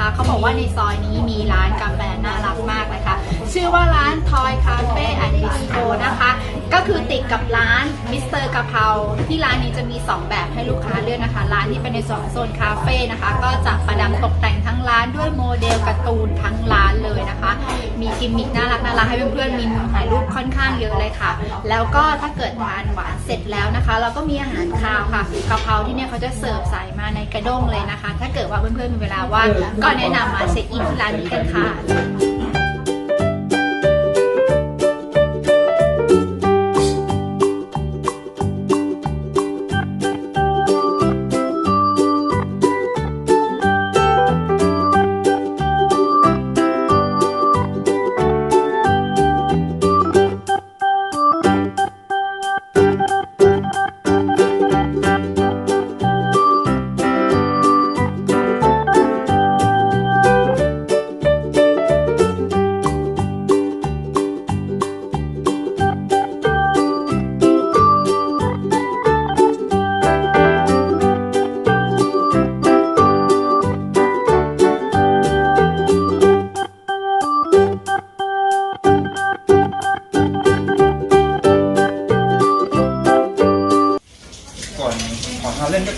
นะคะเขาบอกว่าในซอยนี้มีร้านกาแฟน่ารักมากนะคะ ชื่อว่าร้านทอยคาเฟ่แอนด์บิสโตนะคะ ก็คือติดกับร้านมิสเตอร์กะเพราที่ร้านนี้จะมี 2 แบบให้ลูกค้าเลือกนะคะ ร้านที่เป็นในส่วนโซนคาเฟ่นะคะ ก็จะประดับตกแต่งทั้งร้านด้วยโมเดลการ์ตูนทั้ง กิมมิคน่ารักน่ารักให้เพื่อนๆมีมุมถ่ายรูปค่อนข้างเยอะเลยค่ะ แล้วก็ถ้าเกิดทานหวานเสร็จแล้วนะคะ เราก็มีอาหารคาวค่ะกะเพราที่เนี่ยเขาจะเสิร์ฟใส่มาในกระด้งเลยนะคะ ถ้าเกิดว่าเพื่อนๆมีเวลาว่างก็แนะนำมาเช็คอินที่ร้านนี้กันค่ะ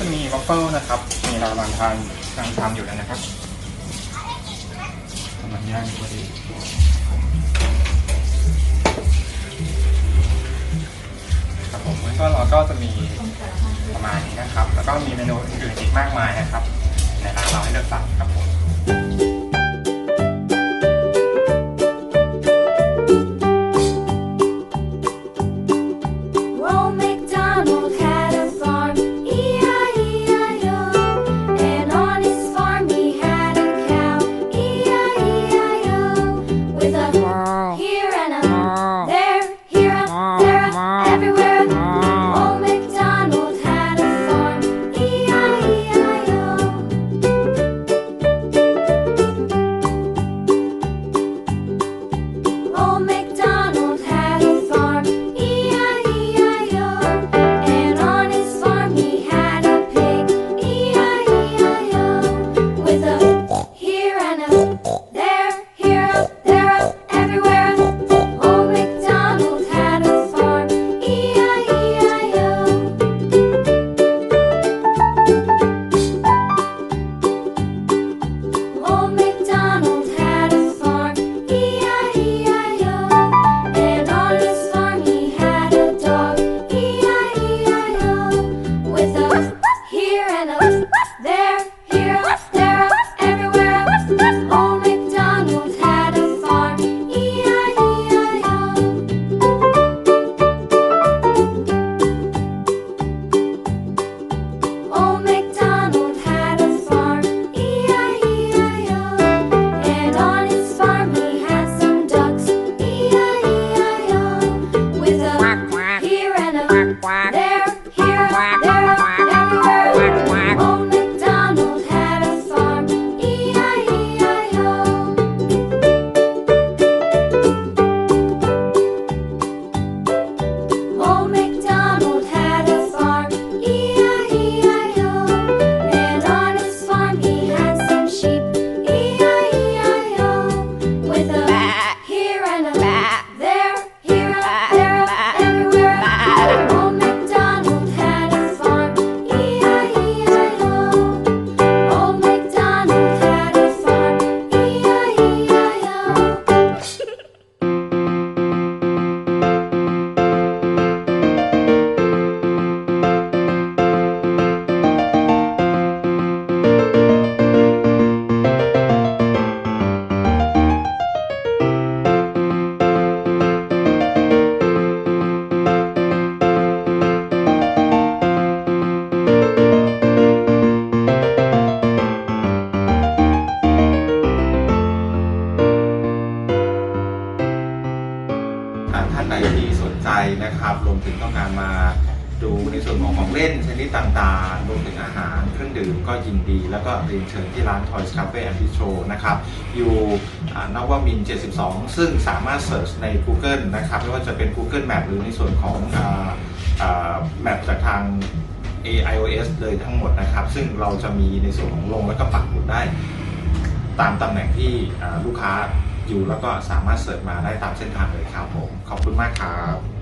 จะมีวัฟเฟิลนะครับ มีเรากำลังทานกำลังทำอยู่แล้วนะครับกำลังย่างอยู่พอดีครับผมแล้วก็เราก็จะมีประมาณนี้นะครับ แล้วก็มีเมนูอื่นๆอีกมากมายนะครับ ในร้านเราให้เลือกสั่งครับผม ถึงต้องการมาดูในส่วนของของเล่นชนิดต่างๆ รวมถึงอาหารเครื่องดื่มก็ยินดี แล้วก็เรียนเชิญที่ร้าน Toys Cafe and Bistro นะครับ อยู่อ่านวมิน 72 ซึ่งสามารถเสิร์ชใน Google นะครับ ไม่ว่าจะเป็น Google Map หรือในส่วนของออแมปจากทาง AIOS เลยทั้งหมดนะครับ ซึ่งเราจะมีในส่วนของลงแล้วก็ปักหมุดได้ ตามตำแหน่งที่ลูกค้าอยู่แล้วก็สามารถเสิร์ชมาได้ตามเส้นทางเลยครับผม ขอบคุณมากครับ